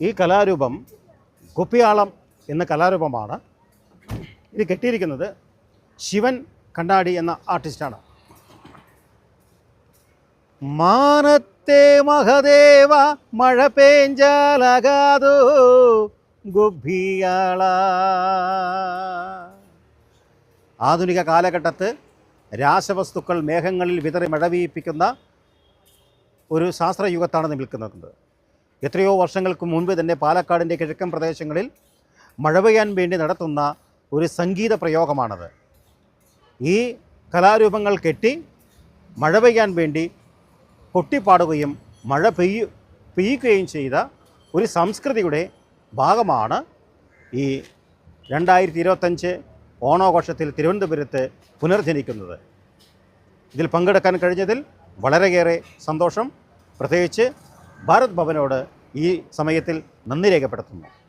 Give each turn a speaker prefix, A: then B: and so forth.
A: ഈ കലാരൂപം കുപ്പിയാളം എന്ന കലാരൂപമാണ്. ഇത് കെട്ടിയിരിക്കുന്നത് ശിവൻ കണ്ണാടി എന്ന ആർട്ടിസ്റ്റാണ്. മാനത്തെ മഹദേവ മഴ പേഞ്ചാലകാതോ ഗുബിയാള ആധുനിക കാലഘട്ടത്ത് രാസവസ്തുക്കൾ മേഘങ്ങളിൽ വിതറി മഴവീയിപ്പിക്കുന്ന ഒരു ശാസ്ത്രയുഗത്താണ് നിൽക്കുന്നത്. എത്രയോ വർഷങ്ങൾക്ക് മുൻപ് തന്നെ പാലക്കാടിന്റെ കിഴക്കൻ പ്രദേശങ്ങളിൽ മഴ പെയ്യാൻ വേണ്ടി നടത്തുന്ന ഒരു സംഗീത പ്രയോഗമാണത്. ഈ കലാരൂപങ്ങൾ കെട്ടി മഴ പെയ്യാൻ വേണ്ടി കൊട്ടിപ്പാടുകയും മഴ പെയ്യു പെയ്യുകയും ചെയ്ത ഒരു സംസ്കൃതിയുടെ ഭാഗമാണ് ഈ രണ്ടായിരത്തി ഇരുപത്തഞ്ച് ഓണാഘോഷത്തിൽ തിരുവനന്തപുരത്ത് പുനർജനിക്കുന്നത്. ഇതിൽ പങ്കെടുക്കാൻ കഴിഞ്ഞതിൽ വളരെയേറെ സന്തോഷം. പ്രത്യേകിച്ച് ഭാരത് ഭവനോട് ഈ സമയത്തിൽ നന്ദി രേഖപ്പെടുത്തുന്നു.